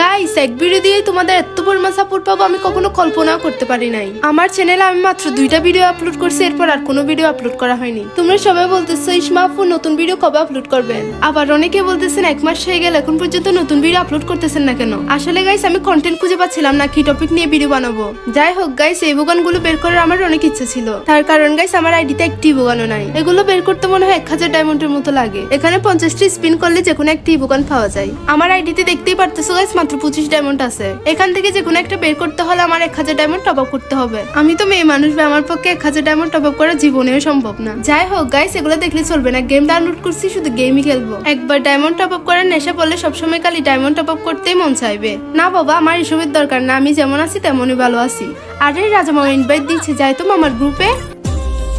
Guys এক video দিয়ে তোমাদের এত পরিমাণ সাপোর্ট পাবো, আমি কখনো কল্পনাও করতে পারি নাই। আমার চ্যানেলে আমি মাত্র দুইটা ভিডিও আপলোড করছি, এরপর আর কোনো ভিডিও আপলোড করা হয়নি। তোমরা সবাই বলতেছো ইসমা আপু, নতুন ভিডিও কবে আপলোড করবেন? আবার অনেকে বলতেছেন, এক মাস হয়ে গেল, এখন পর্যন্ত নতুন ভিডিও আপলোড করতেছেন না কেন? আসলে গাইস আমি কন্টেন্ট খুঁজে পাচ্ছিলাম না, কি টপিক নিয়ে ভিডিও বানাবো। যাই হোক গাইস এই গুলো বের করার আমার অনেক ইচ্ছা ছিল। তার কারণ গাইস আমার আইডিতে একটি বোগানো নাই। এগুলো বের করতে মনে হয় এক হাজার ডায়মন্ডের মতো লাগে। এখানে পঞ্চাশটি স্পিন করলে যে কোনো একটি বোগান পাওয়া যায়। আমার আইডিতে দেখতেই পারতেছো গাইস মাত্র পঁচিশ ডায়মন্ড আছে। এখান থেকে যে কোনো একটা বের করতে হলে আমার এক হাজার ডায়মন্ড টপ আপ করতে হবে। আমি তো মেয়ে মানুষ ভাই, আমার পক্ষে এক হাজার ডায়মন্ড টপ আপ করা জীবনেও সম্ভব না। যাই হোক গাইস এগুলো দেখলে চলবে না। গেম ডাউনলোড করছি শুধু গেমই খেলব। একবার ডায়মন্ড টপ আপ করার নেশা পড়লে সবসময় খালি ডায়মন্ড টপ আপ করতেই মন চাইবে। না বাবা আমার এসবের দরকার না। আমি যেমন আছি তেমনই ভালো আছি। আরে রাজা মামা ইনভাইট দিচ্ছে যাই তো মামার গ্রুপে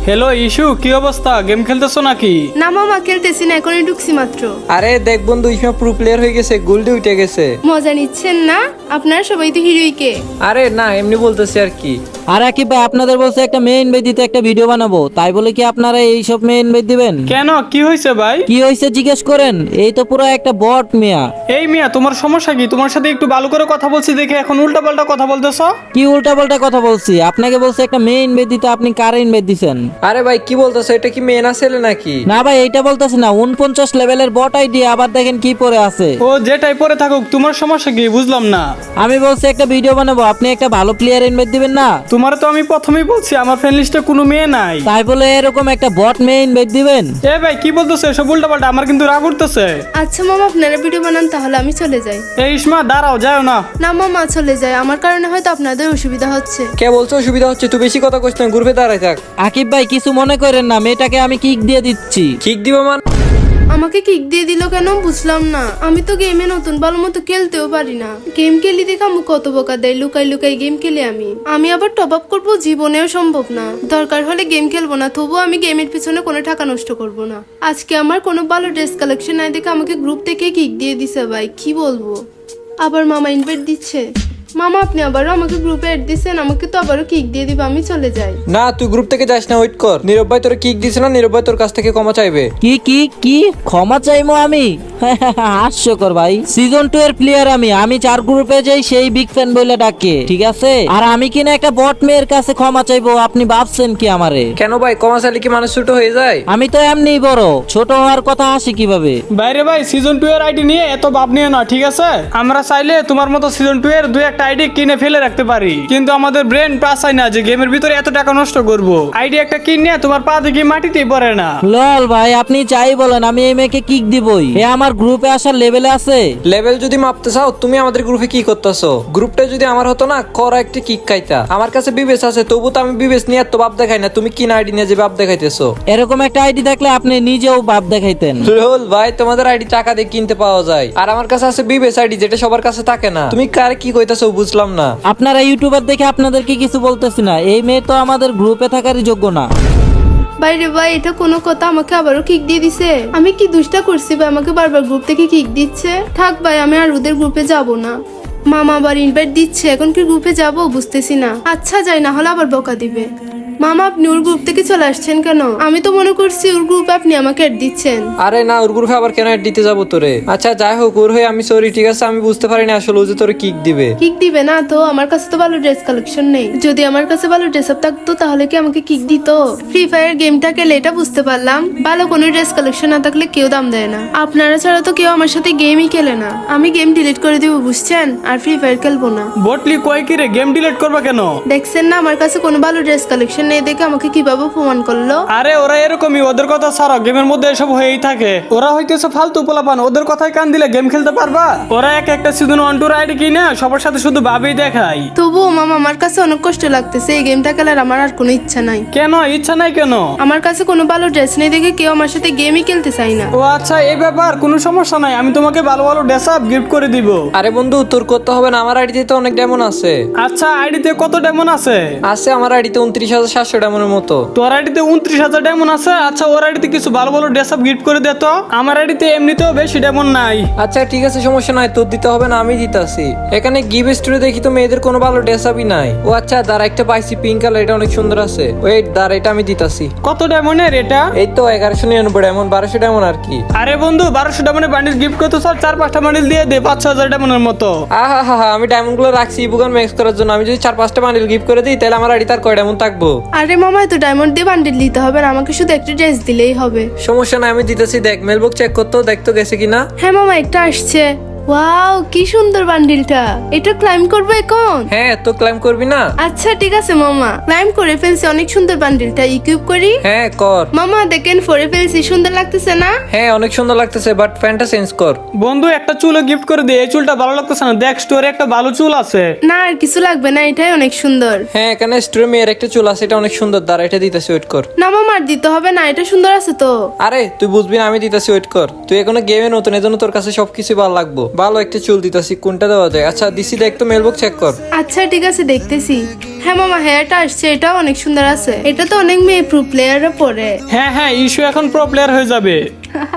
হ্যালো ইস্যু কি অবস্থা? গেম খেলতেছো নাকি? না মামা খেলতেছি না এখনই ঢুকছি মাত্র। আরে দেখ বন্ধু ইসমা প্রো প্লেয়ার হয়ে গেছে গোল্ডে উঠে গেছে। মজা নিচ্ছেন না? আপনার সবাই তো হিরোইকে আরে না এমনি বলতেছি আর কি। আর আকিব ভাই আপনাদের বলছে একটা মেয়ে ইনভাইট দিতে একটা ভিডিও বানাবো। তাই বলে কি আপনারা এইসব মেয়ে ইনভাইট দিবেন? কেন? কি হয়েছে ভাই? কি হয়েছে জিজ্ঞেস করেন। এই তো পুরো একটা বট মিয়া। এই মিয়া তোমার সমস্যা কি? তোমার সাথে একটু ভালো করে কথা বলছি দেখে এখন উল্টা পাল্টা কথা বলতেছো? কি উল্টা পাল্টা কথা বলছি? আপনাকে বলছে একটা মেয়ে ইনভাইট দিতে আপনি কারে ইনভাইট দিছেন। আরে ভাই কি বলতেছো? এটা কি মেয়ে না ছেলে নাকি? না ভাই এইটা বলতেছি না। উনপঞ্চাশ লেভেলের বট আইডি আবার দেখেন কি পরে আছে। ও যেটাই পরে থাকুক তোমার সমস্যা কি? বুঝলাম না। আমি বলছি একটা ভিডিও বানাবো। আপনি একটা ভালো প্লেয়ার ইনভাইট দিবেন না? তোমার তো আমি প্রথমেই বলছি আমার ফ্রেন্ড লিস্টে কোনো মেয়ে নাই। তাই বলে এরকম একটা বট মেয়ে ইনভাইট দিবেন? এ ভাই কি বলতেছো? এসব উল্টা পাল্টা আমার কিন্তু রাগ উঠতেছে। আচ্ছা মামা আপনারা ভিডিও বানান তাহলে আমি চলে যাই। এই ইসমা দাঁড়াও যাও না। না মামা চলে যায় আমার কারণে হয়তো আপনাদের অসুবিধা হচ্ছে। কে বলছো অসুবিধা হচ্ছে? তুই বেশি কথা কইস না গ্রুপে দাঁড়ায় থাক। আকিব ভাই কিছু মনে করেন না মেয়েটাকে আমি কিক দিয়ে দিচ্ছি। ঠিক দিব মান? আমাকে কিক দিয়ে দিল কেন বুঝলাম না। আমি তো গেমে নতুন ভালো মতো খেলতেও পারি না। গেম খেলি দেখে আমি কত বোকা দেয়, লুকাই লুকাই গেম খেলি আমি। আমি আবার টপ আপ করব, জীবনেও সম্ভব না। দরকার হলে গেম খেলব না, তবুও আমি গেমের পিছনে কোনো টাকা নষ্ট করব না। আজকে আমার কোনো ভালো ড্রেস কালেকশন নাই দেখে আমাকে গ্রুপ থেকে কিক দিয়ে দিছে ভাই, কি বলব? আবার মামা ইনভাইট দিচ্ছে। মামা আপনি আবারও আমাকে গ্রুপে অ্যাড দিচ্ছেন আমাকে তো আবারও কিক দিয়ে দিবে আমি চলে যাই। না তুই গ্রুপ থেকে যাস না ওয়েট কর। নীরব ভাই তোর কিক দিছে না নীরব ভাই তোর কাছ থেকে ক্ষমা চাইবে। কি কি কি? ক্ষমা চাইব আমি? হাস্যকর ভাই। সিজন টু এর প্লেয়ার আমি। আমি চার গ্রুপে যাই সেই বিগ ফ্যান বলে ডাকে ঠিক আছে? আর আমি কিনা একটা বট মেয়ের কাছে ক্ষমা চাইব আপনি ভাবছেন কি আমারে? কেন ভাই ক্ষমা চাইলে কি মানুষ ছোট হয়ে যায়? আমি তো এমনি বড় ছোট হওয়ার কথা আসি কীভাবে? বাইরে ভাই সিজন টু এর আইডি নিয়ে এত ভাব নিয়ে না ঠিক আছে? আমরা চাইলে তোমার মতো সিজন টু এর দুই একটা আইডি কিনে ফেলে রাখতে পারি। কিন্তু আমাদের ব্রেন পাস না যে গেমের ভিতরে এত টাকা নষ্ট করব। আইডি একটা কিনে তোমার পা দেখি মাটিতেই পড়ে না। লল ভাই আপনি চাই বলেন আমি এই মেয়েকে কিক দিবই। এ আমার গ্রুপে আসার লেভেলে আছে। লেভেল যদি মাপতে চাও তুমি আমাদের গ্রুপে কি করতেছো? গ্রুপটা যদি আমার হতো না করা একটি কিক খাইতা। আমার কাছে বিবেস আছে তবু তো আমি বিবেস নিয়ে এত বাপ দেখাই না। তুমি কি আইডি নিয়ে যে বাপ দেখাইতেছো? এরকম একটা আইডি থাকলে আপনি নিজেও বাপ দেখাইতেন। রোল ভাই তোমাদের আইডি টাকা দিয়ে কিনতে পাওয়া যায়। আর আমার কাছে আছে বিবেস আইডি যেটা সবার কাছে থাকে না। তুমি কার কি কইতাছো বুঝলাম না। আপনারা ইউটিউবার দেখে আপনাদেরকে কিছু বলতেছি না। এই মেয়ে তো আমাদের গ্রুপে থাকারই যোগ্য না। বাইরে ভাই এটা কোনো কথা আমাকে আবারও কিক দিয়ে দিছে। আমি কি দুষ্টা করছি ভাই? আমাকে বারবার গ্রুপ থেকে কিক দিচ্ছে। থাক ভাই আমি আর ওদের গ্রুপে যাব না। মামা আবার ইনভাইট দিচ্ছে এখন কি গ্রুপে যাব? বুঝতেছি না। আচ্ছা যাই না হলে আবার বকা দিবে। মামা আপনি ওর গ্রুপ থেকে চলে আসছেন কেন? আমি তো মনে করছি ওর গ্রুপে আপনি আমাকে অ্যাড দিচ্ছেন। আরে না ওর গ্রুপে আবার কেন add দিতে যাব তোরে? আচ্ছা যাই হোক ওর হয়ে আমি সরি ঠিক আছে? আমি বুঝতে পারিনি আসলে ও যে তোরে কিক দিবে। কিক দিবে না তো আমার কাছে তো ভালো ড্রেস কালেকশন নেই। যদি আমার কাছে ভালো ড্রেস আপ থাকতো তাহলে কি আমাকে কিক দিত? ফ্রি ফায়ার গেমটা খেলে এটা বুঝতে পারলাম। ভালো কোনো ড্রেস কালেকশন না থাকলে কেউ দাম দেয় না। আপনারা ছাড়া তো কেউ আমার সাথে গেমই খেলে না। আমি গেম ডিলিট করে দিব বুঝছেন? আর ফ্রি ফায়ার খেলব না। বটলি কয় কি রে? গেম ডিলিট করবা কেন? দেখছেন না আমার কাছে কোনো ভালো ড্রেস কালেকশন নেই দেখে আমাকে কীভাবে প্রমাণ করল? আরে ওরা এরকমই ওদের কথা ছাড়ো গেমের মধ্যে এসব হয়েই থাকে। ওরা হইতেছে ফালতু পোলাপান ওদের কথায় কান দিলে গেম খেলতে পারবা? ওরা এক একটা সিজন ওয়ান টুর আইডি কিনে সবার সাথে শুধু ভাবেই তবুও মামা আমার কাছে অনেক কষ্ট লাগতেছে এই গেমটা খেলার আমার আর কোনো ইচ্ছা নাই। কেন? ইচ্ছা নাই কেন? আমার কাছে কোনো ভালো ড্রেস নেই দেখে কেউ আমার সাথে গেমই খেলতে চাই না। ও আচ্ছা এই ব্যাপার কোনো সমস্যা নাই আমি তোমাকে ভালো ভালো ড্রেস আপ গিফট করে দিব। আরে বন্ধু তোর করতে হবে না আমার আইডিতে তো অনেক ডেমন আছে। আচ্ছা আইডিতে কত ডেমন আছে? আছে আমার আইডিতে উনত্রিশ হাজার সাতশো ডায়মন্ডের মতো। তোর আইডিতে উনত্রিশ হাজার ডায়মন্ড আছে? আচ্ছা ওর আইডিতে কিছু ভালো ভালো ড্রেস আপ গিফট করে দে তো। আমার আইডিতে এমনিতেও বেশি ডায়মন্ড নাই। আচ্ছা ঠিক আছে সমস্যা নাই তোর দিতে হবে না আমি দিতাছি। এখানে গিভ স্টোরে দেখি তো মেয়েদের কোনো ভালো ড্রেস আপই নাই। ও আচ্ছা দাঁড়া একটা পাইছি পিঙ্ক কালার এটা অনেক সুন্দর আছে। ওয়েট দাঁড়া এটা আমি দিতাছি। কত ডায়মন্ডের এটা? এই তো এগারোশো নিরানব্বই ডায়মন্ড বারোশো ডায়মন্ড আর কি। আরে বন্ধু বারোশো ডায়মন্ডের বান্ডিল গিফট করতে স্যার চার পাঁচটা বান্ডিল দিয়ে দে পাঁচ হাজার ডায়মন্ডের মতো। আহা হা হা আমি ডায়মন্ডগুলো রাখছি ইবুগান ম্যাক্স করার জন্য। আমি যদি চার পাঁচটা বান্ডিল গিফট করে দিই তাহলে আমার আইডি তার কয় ডায়মন্ড থাকব? আরে মামা এত ডায়মন্ড দিয়ে বান্ডিল দিতে হবে না আমাকে শুধু একটা ড্রেস দিলেই হবে। সমস্যা নাই আমি দিতেছি। দেখ মেলবুক চেক করতেও দেখতো গেছে কিনা। হ্যাঁ মামা একটা আসছে। ওয়াও কি সুন্দর বান্ডিলটা। এটা ক্লাইম করব এখন? হ্যাঁ তো ক্লাইম করবি না? আচ্ছা ঠিক আছে মামা। ক্লাইম করে ফেলছি অনেক সুন্দর বান্ডিলটা। ইকুইপ করি? হ্যাঁ কর। মামা দেখেন ফরে ফেলছি সুন্দর লাগতেছে না? হ্যাঁ অনেক সুন্দর লাগতেছে বাট প্যান্টটা চেঞ্জ কর। বন্ধু একটা চুলও গিফট করে দে এই চুলটা ভালো লাগতেছে না। দেখ স্টোরে একটা ভালো চুল আছে। না আর কিছু লাগবে না এটাই অনেক সুন্দর। হ্যাঁ এখানে স্টোরে মেয়ের একটা চুল আছে এটা অনেক সুন্দর। দাঁড়া এটা দিতেছি ওয়েট কর। না মামা আর দিতে হবে না এটা সুন্দর আছে তো। আরে তুই বুঝবি না আমি দিতাছি ওয়েট কর। তুই এখনও গেমে নতুন এজন্য তোর কাছে সবকিছু ভালো লাগবো। ভালো একটা চুল দিতাছি কোনটা দেওয়া যায়? আচ্ছা দিছি দেখ তো মেলবুক চেক কর। আচ্ছা ঠিক আছে দেখতেছি। হ্যাঁ মামা হেয়ারটা আসছে এটাও অনেক সুন্দর আছে। এটা তো অনেক মেয়ে প্রো প্লেয়ারও পরে। হ্যাঁ হ্যাঁ ইস্যু এখন প্রো প্লেয়ার হয়ে যাবে।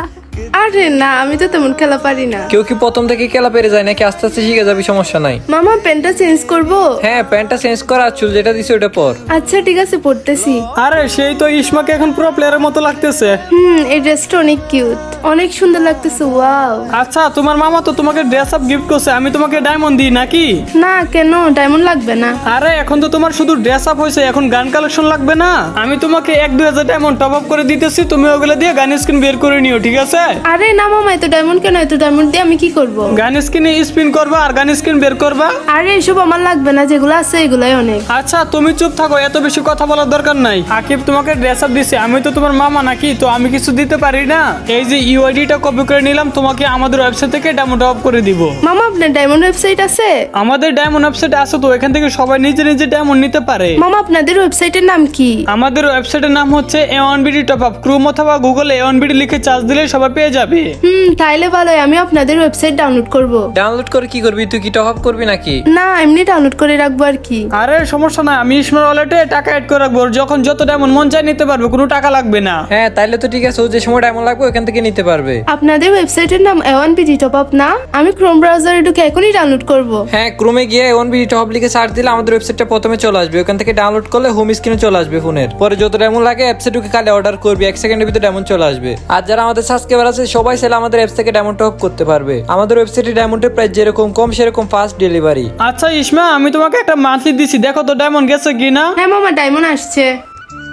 আরে না আমি তো তেমন খেলা পারি না। কেউ কি প্রথম থেকে খেলা পেরে যায় নাকি আস্তে আস্তে শিখে যাবি সমস্যা নাই। মামা প্যান্টটা চেঞ্জ করব? হ্যাঁ প্যান্টটা চেঞ্জ কর আর চুল যেটা দিছি ওটা পর। আচ্ছা ঠিক আছে পড়তেছি আরে সেই তো ইসমাকে এখন প্রো প্লেয়ারের মতো লাগতেছে। হুম এই ড্রেসটা অনেক কিউট অনেক সুন্দর লাগতেছে ওয়াও আচ্ছা তোমার মামা তো তোমাকে ড্রেস আপ গিফট করছে আমি তোমাকে ডায়মন্ড দিই নাকি? না কেন? ডায়মন্ড লাগবে না। আরে এখন তো তোমার শুধু ড্রেস আপ হয়েছে এখন গান কালেকশন লাগবে না? আমি তোমাকে এক দুই হাজার ডায়মন্ড টপ আপ করে দিতেছি তুমি ওগুলো দিয়ে গান স্ক্রিন বের করে নিও ঠিক আছে? আরে না মামা এত ডায়মন্ড কেন? এত ডায়মন্ড দিয়ে আমি কি করব? গান স্ক্রিনে স্পিন করবা আর গান স্ক্রিন বের করবা? আরে এসব আমার লাগবে না যেগুলো আছে এগুলাই অনেক। আচ্ছা তুমি চুপ থাকো এত বেশি কথা বলার দরকার নাই। আকিব তোমাকে ড্রেস আপ দিছে আমি তো তোমার মামা নাকি তো আমি কিছু দিতে পারি না। এই যে ইউআইডিটা কপি করে নিলাম তোমাকে আমাদের ওয়েবসাইট থেকে ডায়মন্ড টপ করে দিব। মামা আপনার ডায়মন্ড ওয়েবসাইট আছে? আমাদের ডায়মন্ড ওয়েবসাইট আছে তো এখান থেকে সবাই নিজে নিজে ডায়মন্ড নিতে পারে। মামা আপনাদের ওয়েবসাইটের নাম কি? আমাদের ওয়েবসাইটের নাম হচ্ছে A one BD top up ক্রুম অথবা গুগলে এ ওয়ান বিডি লিখে চার্জ দিলে সবাই পেয়ে যাবে? হুম তাইলে ভালোই আমি আপনাদের ওয়েবসাইট ডাউনলোড করব। ডাউনলোড করে কি করবি? তুই কি টপ আপ করবি নাকি? না এমনি ডাউনলোড করে রাখব আর কি। আরে সমস্যা নাই আমি ইসমার ওয়ালেটে টাকা অ্যাড করে রাখব। যখন যত ডায়মন্ড মন চাই নিতে পারবে কোনো টাকা লাগবে না। হ্যাঁ তাইলে তো ঠিক আছে ও যে সময় ডায়মন্ড লাগবে ওখান থেকে নিতে পারবে। আপনাদের ওয়েবসাইটের নাম এওয়ান পিজি টপ আপ না? আমি ক্রোম ব্রাউজারে ঢুকে এখনই ডাউনলোড করব। হ্যাঁ ক্রোমে গিয়ে ওন বিডি টপ লিখে সার্চ দিলে আমাদের ওয়েবসাইটটা প্রথমে চলে আসবে। ওখান থেকে ডাউনলোড করলে হোম স্ক্রিনে চলে আসবে ফোনের পরে যত ডায়মন্ড লাগে অ্যাপসে ঢুকে খালি অর্ডার করবি এক সেকেন্ডের ভিতরে ডায়মন্ড চলে আসবে। আর যারা আমাদের সাবস্ক্রাইবার আছে সবাই চাইলে আমাদের অ্যাপস থেকে ডায়মন্ড টপ করতে পারবে। আমাদের ওয়েবসাইটে ডায়মন্ডের প্রাইস যেরকম কম সেরকম ফাস্ট ডেলিভারি আচ্ছা ইসমা আমি তোমাকে একটা মান্থলি দিছি। দেখো তো ডায়মন্ড গেছে কি না হ্যাঁ মামা ডায়মন্ড আসছে।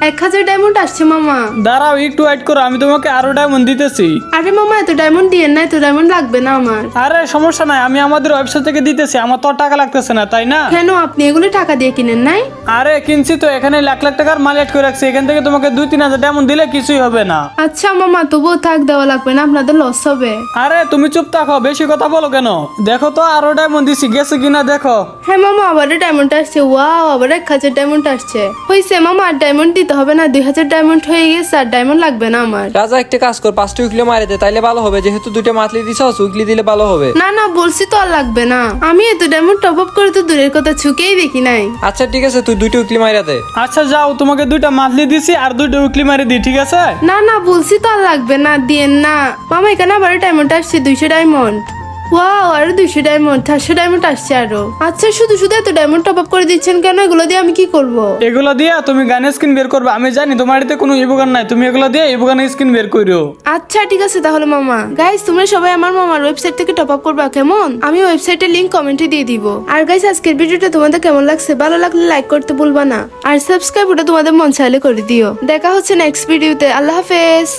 এক হাজার ডায়মন্ড আসছে মামা। দাঁড়াও একটু ওয়েট করো আমি তোমাকে আরও ডায়মন্ড দিতেছি। আরে মামা এত ডায়মন্ড দিয়ে না এত ডায়মন্ড লাগবে না আমার। আরে সমস্যা নাই আমি আমাদের ওয়েবসাইট থেকে দিতেছি আমার তো আর টাকা লাগতেছে না তাই না? কেন আপনি এগুলো টাকা দিয়ে কিনেন নাই? আরে কিনছি তো এখানে লাখ লাখ টাকার মাল অ্যাড করে রাখছি এখান থেকে তোমাকে দুই তিন হাজার ডায়মন্ড দিলে কিছুই হবে না। আচ্ছা মামা তবুও থাক দেওয়া লাগবে না আপনাদের লস হবে। আরে তুমি চুপ থাকো বেশি কথা বলো কেন? দেখো তো আরও ডায়মন্ড দিছি গেছে কিনা দেখো। হ্যাঁ মামা আবার ডায়মন্ড আসছে ওয়াও আবার এক হাজার ডায়মন্ড আসছে। হয়েছে মামা আর ডায়মন্ড দিতে হবে না দুই হাজার ডায়মন্ড হয়ে গেছে আর ডায়মন্ড লাগবে না আমার। রাজা একটা কাজ কর পাঁচটা উইকলি মারে দে তাইলে ভালো হবে। যেহেতু দুইটা মান্থলি দিছ উইকলি দিলে ভালো হবে। না না বলছি তো আর লাগবে না। আমি এত ডায়মন্ড টপ আপ করে তো দূরের কথা ছুকেই দেখি নাই। আচ্ছা ঠিক আছে তুই দুইটা উইকলি মাইরা দে। আচ্ছা যাও তোমাকে দুইটা মান্থলি দিছি আর দুইটা উইকলি মারি দি ঠিক আছে? না না বলছি তো আর লাগবে না দিয়েন না। মামা এখানে আবার ডায়মন্ড আসছে দুইশো ডায়মন্ড ওয়াও আরও দুইশো ডায়মন্ড চারশো ডায়মন্ড আসছে আরও। আচ্ছা শুধু শুধু এত ডায়মন্ড টপ আপ করে দিচ্ছেন কেন? এগুলো দিয়ে আমি কি করব? এগুলো দিয়ে তুমি গানের স্ক্রিন বের করবে। আমি জানি তোমার এতে কোনো ইবুগান নাই। তুমি এগুলো দিয়ে ইবুগানের স্ক্রিন বের করো আচ্ছা ঠিক আছে তাহলে মামা। গাইস তোমরা সবাই আমার মামার ওয়েবসাইট থেকে টপ আপ করবা কেমন? আমি ওয়েবসাইটের লিংক কমেন্টে দিয়ে দিব। আর গাইস আজকের ভিডিওটা তোমাদের কেমন লাগছে? ভালো লাগলে লাইক করতে ভুলবা না। আর সাবস্ক্রাইব ওটা তোমাদের মন চাইলে করে দিও। দেখা হচ্ছে নেক্সট ভিডিওতে আল্লাহ হাফেজ।